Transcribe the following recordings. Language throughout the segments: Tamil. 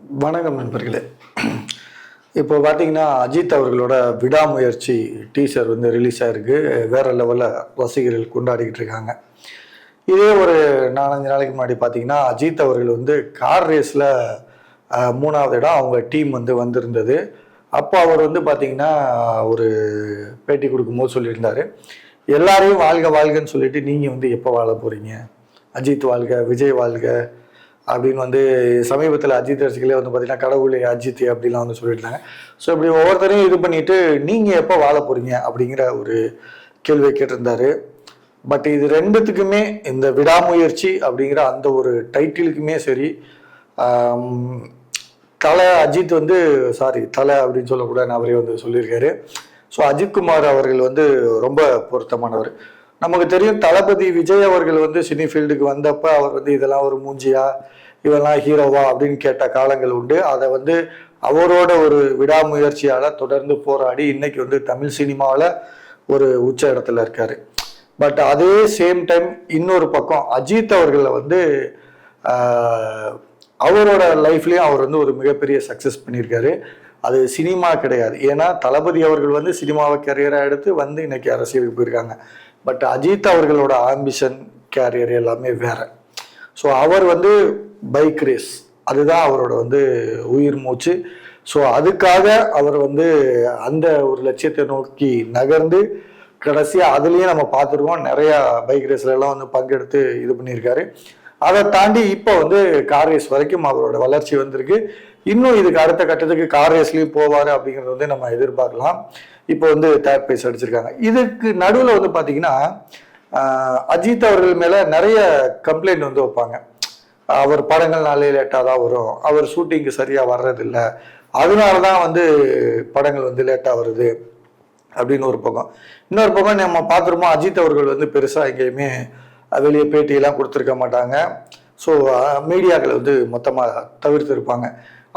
வணக்கம் நண்பர்களே. இப்போ பார்த்தீங்கன்னா அஜித் அவர்களோட விடாமுயற்சி டீசர் வந்து ரிலீஸ் ஆயிருக்கு. வேற லெவலில் ரசிகர்கள் கொண்டாடிக்கிட்டு இருக்காங்க. இதே ஒரு நாலஞ்சு நாளைக்கு முன்னாடி பார்த்தீங்கன்னா அஜித் அவர்கள் வந்து கார் ரேஸில் மூணாவது இடம் அவங்க டீம் வந்து வந்திருந்தது. அப்போ அவர் வந்து பார்த்தீங்கன்னா ஒரு பேட்டி கொடுக்கும்போது சொல்லியிருந்தாரு. எல்லாரையும் வாழ்க வாழ்கன்னு சொல்லிட்டு நீங்கள் வந்து எப்போ வாழ போகிறீங்க அஜித் வாழ்க விஜய் வாழ்க அப்படின்னு வந்து சமீபத்தில் அஜித் ரசிகளே வந்து பார்த்தீங்கன்னா கடவுளே அஜித் அப்படிலாம் வந்து சொல்லியிருந்தாங்க. ஸோ இப்படி ஒவ்வொருத்தரையும் இது பண்ணிட்டு நீங்கள் எப்போ வாழ போகிறீங்க அப்படிங்கிற ஒரு கேள்வியை கேட்டிருந்தாரு. பட் இது ரெண்டுத்துக்குமே இந்த விடாமுயற்சி அப்படிங்கிற அந்த ஒரு டைட்டிலுக்குமே சரி தலை அஜித் வந்து சாரி தலை அப்படின்னு சொல்லக்கூடாதுன்னு அவரே வந்து சொல்லியிருக்காரு. ஸோ அஜித்குமார் அவர்கள் வந்து ரொம்ப பொருத்தமானவர். நமக்கு தெரியும் தளபதி விஜய் அவர்கள் வந்து சினி ஃபீல்டுக்கு வந்தப்ப அவர் வந்து இதெல்லாம் ஒரு மூஞ்சியா இவெல்லாம் ஹீரோவா அப்படின்னு கேட்ட காலங்கள் உண்டு. அதை வந்து அவரோட ஒரு விடாமுயற்சியால தொடர்ந்து போராடி இன்னைக்கு வந்து தமிழ் சினிமாவில் ஒரு உச்ச இடத்துல இருக்காரு. பட் அதே சேம் டைம் இன்னொரு பக்கம் அஜித் அவர்களை வந்து அவரோட லைஃப்லயும் அவர் வந்து ஒரு மிகப்பெரிய சக்ஸஸ் பண்ணியிருக்காரு. அது சினிமா கிடையாது. ஏன்னா தளபதி அவர்கள் வந்து சினிமாவை கரியராக எடுத்து வந்து இன்னைக்கு அரசியலுக்கு போயிருக்காங்க. பட் அஜித் அவர்களோட ஆம்பிஷன் கேரியர் எல்லாமே வேற. ஸோ அவர் வந்து பைக் ரேஸ் அதுதான் அவரோட வந்து உயிர் மூச்சு. ஸோ அதுக்காக அவர் வந்து அந்த ஒரு லட்சியத்தை நோக்கி நகர்ந்து கடைசியாக அதுலேயும் நம்ம பார்த்துருக்கோம் நிறையா பைக் ரேஸ்லலாம் வந்து பங்கெடுத்து இது பண்ணியிருக்காரு. அதை தாண்டி இப்போ வந்து கார் ரேஸ் வரைக்கும் அவரோட வளர்ச்சி வந்திருக்கு. இன்னும் இதுக்கு அடுத்த கட்டத்துக்கு கார் ரேஸ்லயும் போவார் அப்படிங்கிறது வந்து நம்ம எதிர்பார்க்கலாம். இப்போ வந்து தேர்ட் பிளேஸ் அடிச்சிருக்காங்க. இதுக்கு நடுவில் வந்து பார்த்தீங்கன்னா அஜித் அவர்கள் மேலே நிறைய கம்ப்ளைண்ட் வந்து வைப்பாங்க. அவர் படங்கள் நாளே லேட்டாக தான் வரும். அவர் ஷூட்டிங்க்கு சரியாக வர்றதில்ல. அதனால தான் வந்து படங்கள் வந்து லேட்டாக வருது அப்படின்னு ஒரு பக்கம். இன்னொரு பக்கம் நம்ம பார்த்துருமோ அஜித் அவர்கள் வந்து பெருசாக எங்கேயுமே வெளியே பேட்டியெல்லாம் கொடுத்துருக்க மாட்டாங்க. ஸோ மீடியாக்களை uh, வந்து மொத்தமாக தவிர்த்து இருப்பாங்க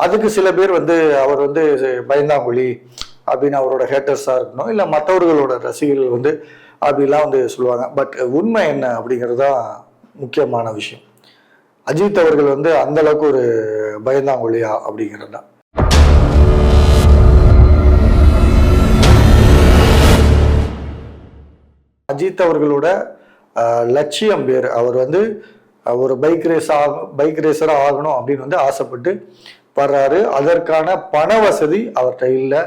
அதுக்கு சில பேர் வந்து அவர் வந்து பயந்தாங்குழி அப்படின்னு அவரோட ஹேட்டர்ஸாக இருக்கணும். இல்லை மற்றவர்களோட ரசிகர்கள் வந்து அப்படிலாம் வந்து சொல்லுவாங்க. பட் உண்மை என்ன அப்படிங்கிறது தான் முக்கியமான விஷயம். அஜித் அவர்கள் வந்து அந்த அளவுக்கு ஒரு பயந்தாங்குழியா அப்படிங்கிறது தான். அஜித் அவர்களோட லட்சியம் பேர் அவர் வந்து ஒரு பைக் ரேஸ் ஆக பைக் ரேஸராக ஆகணும் அப்படின்னு வந்து ஆசைப்பட்டு வர்றாரு. அதற்கான பண வசதி அவர்கிட்ட இல்லை.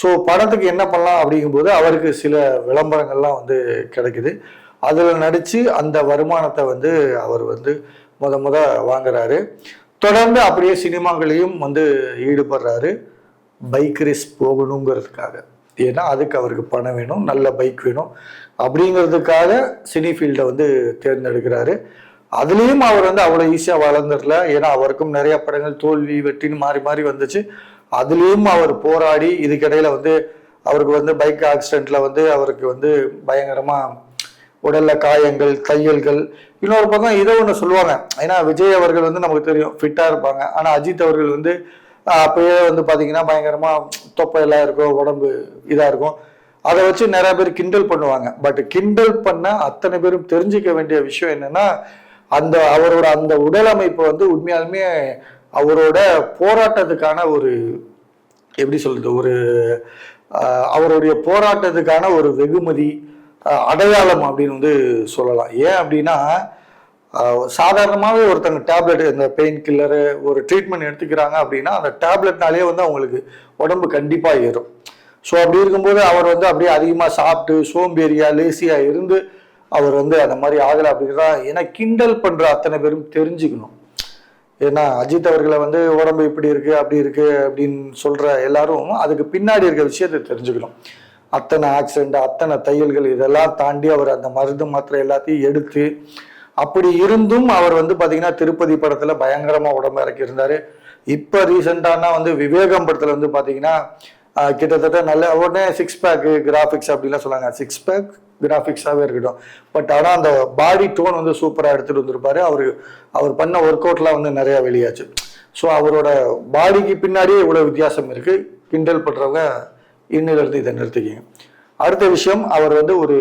ஸோ பணத்துக்கு என்ன பண்ணலாம் அப்படிங்கும்போது அவருக்கு சில விளம்பரங்கள்லாம் வந்து கிடைக்குது. அதில் நடித்து அந்த வருமானத்தை வந்து அவர் வந்து முத முத வாங்குறாரு. தொடர்ந்து அப்படியே சினிமாக்களையும் வந்து ஈடுபடுறாரு. Bike race போகணுங்கிறதுக்காக. ஏன்னா அதுக்கு அவருக்கு பணம் வேணும் நல்ல பைக் வேணும். அப்படிங்கிறதுக்காக சினி ஃபீல்டை வந்து தேர்ந்தெடுக்கிறாரு. அதுலேயும் அவர் வந்து அவ்வளோ ஈஸியாக வளர்ந்துடல. ஏன்னா அவருக்கும் நிறைய படங்கள் தோல்வி வெற்றின்னு மாறி மாறி வந்துச்சு. அதுலேயும் அவர் போராடி இதுக்கிடையில வந்து அவருக்கு வந்து பைக் ஆக்சிடெண்ட்டில் வந்து அவருக்கு வந்து பயங்கரமாக உடல்ல காயங்கள் தையல்கள் இன்னொரு பக்கம் இதை ஒன்று சொல்லுவாங்க. ஏன்னா விஜய் அவர்கள் வந்து நமக்கு தெரியும் ஃபிட்டாக இருப்பாங்க. ஆனால் அஜித் அவர்கள் வந்து அப்பயே வந்து பார்த்தீங்கன்னா பயங்கரமாக தொப்பையெல்லாம் இருக்கும் உடம்பு இதாக இருக்கும். அதை வச்சு நிறைய பேர் கிண்டல் பண்ணுவாங்க. பட் கிண்டல் பண்ண அத்தனை பேரும் தெரிஞ்சுக்க வேண்டிய விஷயம் என்னன்னா அந்த அவரோட அந்த உடல் அமைப்பு வந்து உண்மையாலுமே அவரோட போராட்டத்துக்கான ஒரு எப்படி சொல்றது ஒரு அவருடைய போராட்டத்துக்கான ஒரு வெகுமதி அடையாளம் அப்படின்னு வந்து சொல்லலாம். ஏன் அப்படின்னா சாதாரணமாகவே ஒருத்தங்க டேப்லெட் இந்த பெயின் கில்லரு ஒரு ட்ரீட்மெண்ட் எடுத்துக்கிறாங்க அப்படின்னா அந்த டேப்லெட்னாலே வந்து அவங்களுக்கு உடம்பு கண்டிப்பாக ஏறும். ஸோ அப்படி இருக்கும்போது அவர் வந்து அப்படியே அதிகமாக சாப்பிட்டு சோம்பேறியா லேசியாக இருந்து அவர் வந்து அந்த மாதிரி ஆகலை அப்படிங்கிறதா ஏன்னா கிண்டல் பண்ணுற அத்தனை பேரும் தெரிஞ்சுக்கணும். ஏன்னா அஜித் அவர்களை வந்து உடம்பு இப்படி இருக்கு அப்படி இருக்கு அப்படின்னு சொல்ற எல்லாரும் அதுக்கு பின்னாடி இருக்க விஷயத்தை தெரிஞ்சுக்கணும். அத்தனை ஆக்சிடென்ட் அத்தனை தையல்கள் இதெல்லாம் தாண்டி அவர் அந்த மருந்து மாத்திரை எல்லாத்தையும் எடுத்து அப்படி இருந்தும் அவர் வந்து பார்த்தீங்கன்னா திருப்பதி படத்துல பயங்கரமா உடம்பு இறக்கி இருந்தாரு இப்போ ரீசெண்டானா வந்து விவேகம் படத்துல வந்து பார்த்தீங்கன்னா கிட்டத்தட்ட நல்ல உடனே சிக்ஸ் பேக் கிராஃபிக்ஸ் அப்படிலாம் சொன்னாங்க. சிக்ஸ் பேக் கிராஃபிக்ஸாகவே இருக்கட்டும். பட் ஆனால் அந்த பாடி டோன் வந்து சூப்பராக எடுத்துகிட்டு வந்திருப்பாரு. அவர் அவர் பண்ண ஒர்க் அவுட்லாம் வந்து நிறையா வெளியாச்சு. ஸோ அவரோட பாடிக்கு பின்னாடியே இவ்வளோ வித்தியாசம் இருக்குது கிண்டல் பண்ணுறவங்க இன்னிலிருந்து இதை நிறுத்திக்கிங்க. அடுத்த விஷயம் அவர் வந்து ஒரு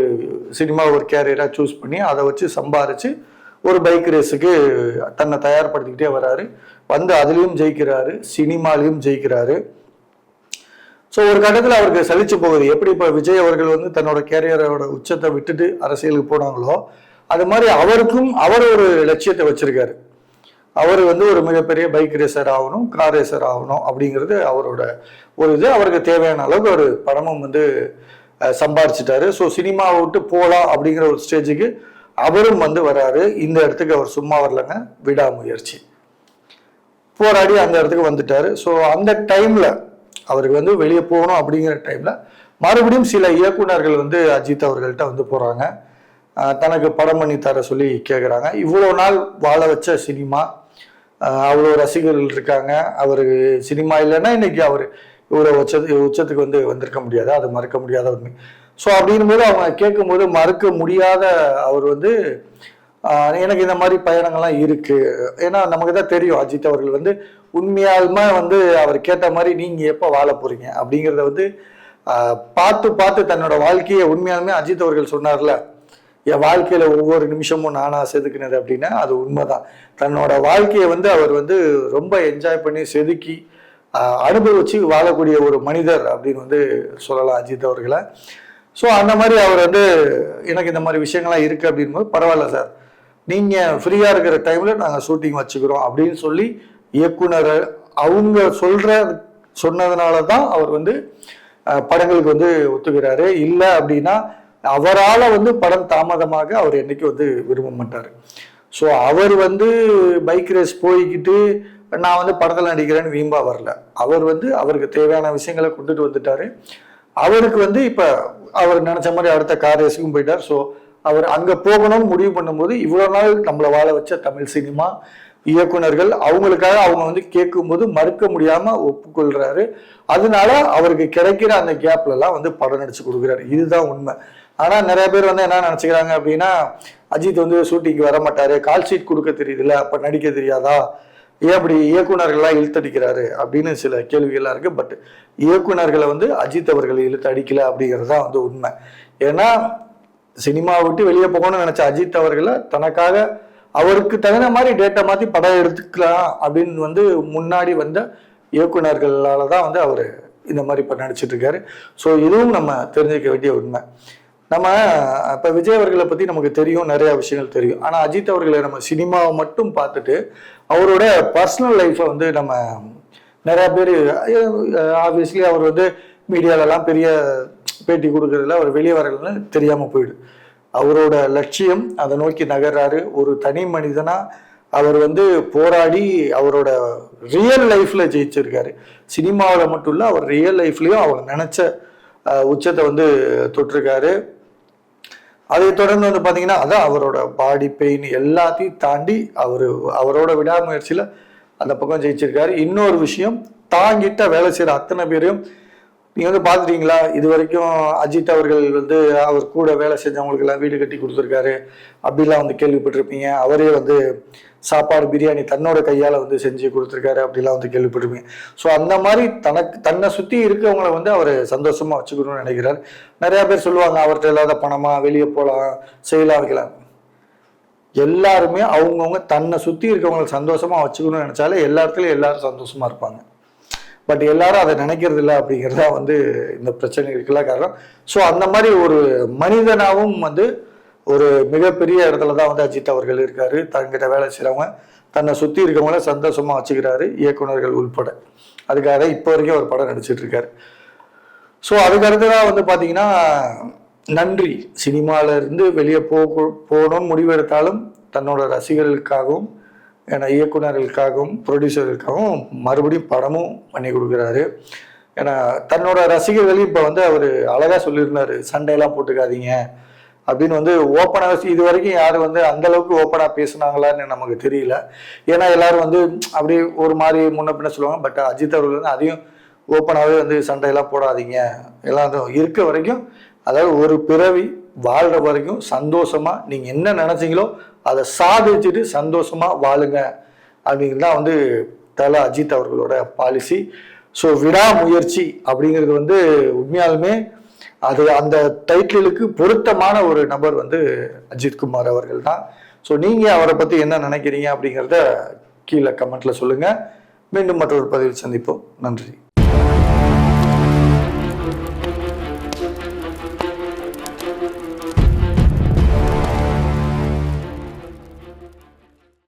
சினிமா ஒரு கேரியராக சூஸ் பண்ணி அதை வச்சு சம்பாரித்து ஒரு பைக் ரேஸுக்கு தன்னை தயார்படுத்திக்கிட்டே வராரு. வந்து அதுலேயும் ஜெயிக்கிறாரு சினிமாலையும் ஜெயிக்கிறாரு. ஸோ ஒரு கட்டத்தில் அவருக்கு சலிச்சு போகுது. எப்படி இப்போ விஜய் அவர்கள் வந்து தன்னோட கேரியரோட உச்சத்தை விட்டுட்டு அரசியலுக்கு போனாங்களோ அது மாதிரி அவருக்கும் அவர் ஒரு லட்சியத்தை வச்சிருக்காரு. அவர் வந்து ஒரு மிகப்பெரிய பைக் ரேசர் ஆகணும் கார் ரேசர் ஆகணும் அப்படிங்கிறது அவரோட ஒரு இது. அவருக்கு தேவையான அளவுக்கு ஒரு பணமும் வந்து சம்பாரிச்சிட்டாரு. ஸோ சினிமாவை விட்டு போகலாம் அப்படிங்கிற ஒரு ஸ்டேஜுக்கு அவரும் வந்து வராரு. இந்த இடத்துக்கு அவர் சும்மா வரலங்க. விடாமுயற்சி. போராடி அந்த இடத்துக்கு வந்துட்டாரு. ஸோ அந்த டைம்ல அவருக்கு வந்து வெளியே போகணும் அப்படிங்கிற டைமில் மறுபடியும் சில இயக்குனர்கள் வந்து அஜித் அவர்கள்ட்ட வந்து போகிறாங்க தனக்கு படம் பண்ணி தர சொல்லி கேட்குறாங்க இவ்வளோ நாள் வாழ வச்ச சினிமா அவ்வளோ ரசிகர்கள் இருக்காங்க. அவருக்கு சினிமா இல்லைன்னா இன்னைக்கு அவர் இவ்வளோ உச்சத்து உச்சத்துக்கு வந்து வந்திருக்க முடியாது. அது மறக்க முடியாத உண்மை. ஸோ அப்படிங்கும்போது அவங்க கேட்கும்போது மறுக்க முடியாத அவர் வந்து எனக்கு இந்த மாதிரி பயணங்கள்லாம் இருக்கு. ஏன்னா நமக்கு தான் தெரியும் அஜித் அவர்கள் வந்து உண்மையாலுமே வந்து அவர் கேட்ட மாதிரி நீங்க எப்போ வாழ போறீங்க? அப்படிங்கிறத வந்து பார்த்து பார்த்து தன்னோட வாழ்க்கையை உண்மையாலுமே அஜித் அவர்கள் சொன்னார்ல என் வாழ்க்கையில ஒவ்வொரு நிமிஷமும் நானா செதுக்கினது அப்படின்னா அது உண்மைதான். தன்னோட வாழ்க்கையை வந்து அவர் வந்து ரொம்ப என்ஜாய் பண்ணி செதுக்கி அனுபவிச்சு வாழக்கூடிய ஒரு மனிதர் அப்படின்னு வந்து சொல்லலாம் அஜித் அவர்களை. ஸோ அந்த மாதிரி அவர் வந்து எனக்கு இந்த மாதிரி விஷயங்கள்லாம் இருக்கு அப்படின்போது பரவாயில்ல சார். நீங்கள் ஃப்ரீயாக இருக்கிற டைமில் நாங்கள் ஷூட்டிங் வச்சுக்கிறோம் அப்படின்னு சொல்லி இயக்குனர் அவங்க சொல்கிற சொன்னதுனால தான் அவர் வந்து படங்களுக்கு வந்து ஒத்துக்கிறாரு. இல்லை அப்படின்னா அவரால் வந்து படம் தாமதமாக அவர் என்னைக்கு வந்து விரும்ப மாட்டார். ஸோ அவர் வந்து பைக் ரேஸ் போய்கிட்டு நான் வந்து படத்தில் நடிக்கிறேன்னு வீம்பா வரல. அவர் வந்து அவருக்கு தேவையான விஷயங்களை கொண்டுட்டு வந்துட்டாரு. அவருக்கு வந்து இப்போ அவர் நினச்ச மாதிரி அடுத்த கார் ரேஸுக்கும் போயிட்டார். ஸோ அவர் அங்கே போகணும்னு முடிவு பண்ணும்போது இவ்வளோ நாள் நம்மளை வாழ வச்ச தமிழ் சினிமா இயக்குனர்கள் அவங்களுக்காக அவங்க வந்து கேட்கும்போது மறுக்க முடியாம ஒப்புக்கொள்றாரு. அதனால அவருக்கு கிடைக்கிற அந்த கேப்ல எல்லாம் வந்து படம் நடிச்சு கொடுக்குறாரு. இதுதான் உண்மை. ஆனா நிறைய பேர் வந்து என்ன நினைச்சுக்கிறாங்க அப்படின்னா அஜித் வந்து ஷூட்டிங்க்கு வர மாட்டாரு கால் ஷீட் கொடுக்க தெரியுதுல்ல அப்ப நடிக்க தெரியாதா? ஏன் அப்படி இயக்குனர்கள்லாம் இழுத்தடிக்கிறாரு அப்படின்னு சில கேள்விகள்லாம் இருக்கு. பட் இயக்குனர்களை வந்து அஜித் அவர்கள் இழுத்து அடிக்கல அப்படிங்கிறது தான் வந்து உண்மை. ஏன்னா சினிமாவை விட்டு வெளியே போகணும்னு நினைச்ச அஜித் அவர்களை தனக்காக அவருக்கு தகுந்த மாதிரி டேட்டா மாத்தி படம் எடுத்துக்கலாம் அப்படின்னு வந்து முன்னாடி வந்த இயக்குனர்களால தான் வந்து அவர் இந்த மாதிரி இப்போ நடிச்சிட்டு இருக்காரு. ஸோ இதுவும் நம்ம தெரிஞ்சுக்க வேண்டிய உண்மை. நம்ம இப்போ விஜய் அவர்களை பற்றி நமக்கு தெரியும் நிறைய விஷயங்கள் தெரியும். ஆனால் அஜித் அவர்களை நம்ம சினிமாவை மட்டும் பார்த்துட்டு அவரோட பர்சனல் லைஃப்பை வந்து நம்ம நிறையா பேர் ஆப்வியஸ்லி அவர் வந்து மீடியாவிலலாம் பெரிய பேட்டி கொடுக்கறதுல அவர் வெளியே வரலன்னு தெரியாமல் போயிடும் அவரோட லட்சியம் அதை நோக்கி நகர்றாரு. ஒரு தனி மனிதனா அவர் வந்து போராடி அவரோட ரியல் லைஃப்ல ஜெயிச்சிருக்காரு. சினிமாவில் மட்டும் இல்லை அவர் ரியல் லைஃப்லையும் அவர் நினைச்ச உச்சத்தை வந்து தொட்டிருக்காரு. அதை தொடர்ந்து வந்து பார்த்தீங்கன்னா அதான் அவரோட பாடி பெயின் எல்லாத்தையும் தாண்டி அவர் அவரோட விடாமுயற்சியில் அந்த பக்கம் ஜெயிச்சிருக்காரு. இன்னொரு விஷயம் தாங்கிட்ட வேலை செய்கிற அத்தனை பேரையும் நீங்கள் வந்து பார்த்துட்டீங்களா? இது வரைக்கும் அஜித் அவர்கள் வந்து அவர் கூட வேலை செஞ்சவங்களுக்கு எல்லாம் வீடு கட்டி கொடுத்துருக்காரு. அப்படிலாம் வந்து கேள்விப்பட்டிருப்பீங்க. அவரே வந்து சாப்பாடு பிரியாணி தன்னோட கையால் வந்து செஞ்சு கொடுத்துருக்காரு. அப்படிலாம் வந்து கேள்விப்பட்டிருப்பீங்க. ஸோ அந்த மாதிரி தனக்கு தன்னை சுற்றி இருக்கவங்களை வந்து அவர் சந்தோஷமா வச்சுக்கணும்னு நினைக்கிறார். நிறைய பேர் சொல்லுவாங்க அவர்கிட்ட இல்லாத பணமா வெளியே போகலாம் செய்யலாம் வைக்கலாம். எல்லாருமே அவங்கவுங்க தன்னை சுற்றி இருக்கவங்களை சந்தோஷமா வச்சுக்கணும்னு நினைச்சாலே எல்லா இடத்துலையும் எல்லாரும் சந்தோஷமா இருப்பாங்க. பட் எல்லாரும் அதை நினைக்கிறது இல்லை தான் வந்து இந்த பிரச்சனைகளுக்கெல்லாம் காரணம். ஸோ அந்த மாதிரி ஒரு மனிதனாகவும் வந்து ஒரு மிகப்பெரிய இடத்துல தான் வந்து அஜித் அவர்கள் இருக்கார். தங்கிட்ட வேலை செய்கிறவங்க தன்னை சுற்றி இருக்கவங்கள சந்தோஷமாக வச்சுக்கிறாரு இயக்குனர்கள் உள்பட. அதுக்காக தான் இப்போ வரைக்கும் ஒரு படம் நடிச்சிட்டு இருக்காரு. ஸோ அதுக்கு அடுத்ததாக வந்து பார்த்தீங்கன்னா நன்றி சினிமாவிலேருந்து வெளியே போக போகணும்னு முடிவெடுத்தாலும் தன்னோட ரசிகர்களுக்காகவும் ஏன்னா இயக்குனர்களுக்காகவும் ப்ரொடியூசர்களுக்காகவும் மறுபடியும் படமும் பண்ணி கொடுக்குறாரு. ஏன்னா தன்னோட ரசிகர்களையும் இப்போ வந்து அவர் அழகாக சொல்லியிருந்தாரு சண்டையெல்லாம் போட்டுக்காதீங்க. அப்படின்னு வந்து ஓப்பனாக இது வரைக்கும் யாரும் வந்து அந்த அளவுக்கு ஓப்பனாக பேசுனாங்களான்னு நமக்கு தெரியல. ஏன்னா எல்லாரும் வந்து அப்படி ஒரு மாதிரி முன்ன பின்ன சொல்லுவாங்க பட் அஜித் அவர்கள் வந்து அதையும் ஓப்பனாகவே வந்து சண்டையெல்லாம் போடாதீங்க. எல்லாம் இருக்க வரைக்கும் அதாவது ஒரு பிறவி வாழ்கிற வரைக்கும் சந்தோஷமாக நீங்கள் என்ன நினச்சிங்களோ அதை சாதிச்சுட்டு சந்தோஷமா வாழுங்க அப்படிங்கிறது தான் வந்து தல அஜித் அவர்களோட பாலிசி ஸோ விடாமுயற்சி அப்படிங்கிறது வந்து உண்மையாலுமே அது அந்த டைட்டிலுக்கு பொருத்தமான ஒரு நபர் வந்து அஜித் குமார் அவர்கள் தான். ஸோ நீங்கள் அவரை பற்றி என்ன நினைக்கிறீங்க அப்படிங்கிறத கீழே கமெண்ட்டில் சொல்லுங்கள் மீண்டும் மற்றொரு பதிவில் சந்திப்போம். நன்றி.